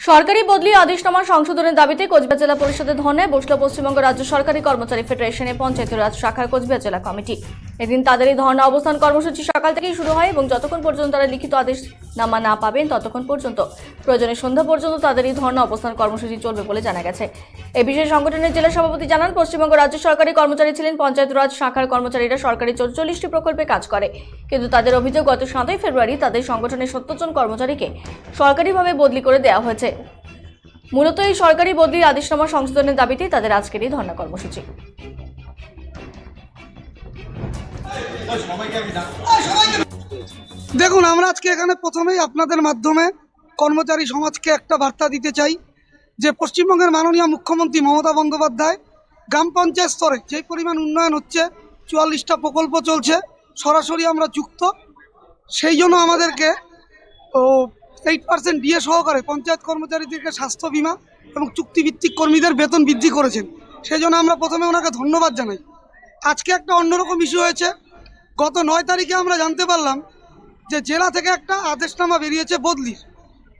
সরকারি বদলি আদেশনামা সংশোধনের দাবিতে কোচবিহার জেলা পরিষদের ধর্নায় বসল পশ্চিমবঙ্গ রাজ্য সরকারি কর্মচারী ফেডারেশনের পঞ্চায়েত রাজ শাখার কোচবিহার জেলা কমিটি। এদিন তাদের এই ধর্ণা অবস্থান কর্মসূচি সকাল থেকেই শুরু হয় এবং যতক্ষণ পর্যন্ত তারা লিখিত আদেশ নামা না পাবেন, ততক্ষণ পর্যন্ত প্রয়োজনে সন্ধ্যা পর্যন্ত তাদের এই ধর্ণা অবস্থান কর্মসূচি চলবে বলে জানা গেছে। এ বিষয়ে সংগঠনের জেলা সভাপতি জানান, পশ্চিমবঙ্গ রাজ্য সরকারি কর্মচারী ছিলেন পঞ্চায়েত রাজ শাখার কর্মচারীরা সরকারি চৌচল্লিশটি প্রকল্পে কাজ করে। কিন্তু তাদের অভিযোগ, গত সাতই ফেব্রুয়ারি তাদের সংগঠনের সত্তর জন কর্মচারীকে সরকারিভাবে বদলি করে দেওয়া হয়েছে। মূলত এই সরকারি বদলির আদেশনামা সংশোধনের দাবিতেই তাদের আজকের এই ধর্ণা কর্মসূচি। দেখুন, আমরা আজকে এখানে প্রথমেই আপনাদের মাধ্যমে কর্মচারী সমাজকে একটা বার্তা দিতে চাই যে পশ্চিমবঙ্গের মাননীয় মুখ্যমন্ত্রী মমতা বন্দ্যোপাধ্যায় গ্রাম পঞ্চায়েত স্তরে যে পরিমাণ উন্নয়ন হচ্ছে, চুয়াল্লিশটা প্রকল্প চলছে, সরাসরি আমরা যুক্ত। সেই জন্য আমাদেরকে, ও এইট পার্সেন্ট ডিএ সহকারে পঞ্চায়েত কর্মচারীদেরকে স্বাস্থ্য বিমা এবং চুক্তিভিত্তিক কর্মীদের বেতন বৃদ্ধি করেছেন। সেই জন্য আমরা প্রথমে ওনাকে ধন্যবাদ জানাই। আজকে একটা অন্যরকম ইস্যু হয়েছে গত নয় তারিখে আমরা জানতে পারলাম যে জেলা থেকে একটা আদেশনামা বেরিয়েছে বদলির।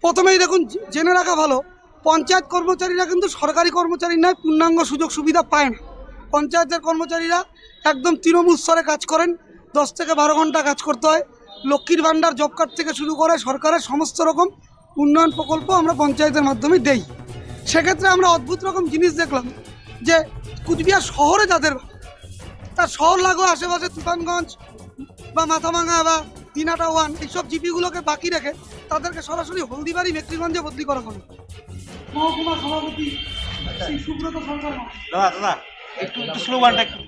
প্রথমেই দেখুন জেনে রাখা ভালো, পঞ্চায়েত কর্মচারীরা কিন্তু সরকারি কর্মচারী নয় পূর্ণাঙ্গ সুযোগ সুবিধা পায় না। পঞ্চায়েতের কর্মচারীরা একদম তৃণমূল স্তরে কাজ করেন, দশ থেকে বারো ঘণ্টা কাজ করতে হয়। লক্ষ্মীর ভাণ্ডার জব কার্ড থেকে শুরু করে সরকারের সমস্ত রকম উন্নয়ন প্রকল্প আমরা পঞ্চায়েতের মাধ্যমে দেই। সেক্ষেত্রে আমরা অদ্ভুত রকম জিনিস দেখলাম যে কুচবিহার শহরে যাদের তার শহর লাগো আশেপাশে তুফানগঞ্জ বা মাথাভাঙা বা দিনাটা ওয়ান এইসব জিপিগুলোকে বাকি রেখে তাদেরকে সরাসরি হলদিবাড়ি মেট্রিগঞ্জে বদলি করা হলো। মহকুমা সভাপতি সুব্রত সরকার। দাদা দাদা একটু স্লোগানটা একটু।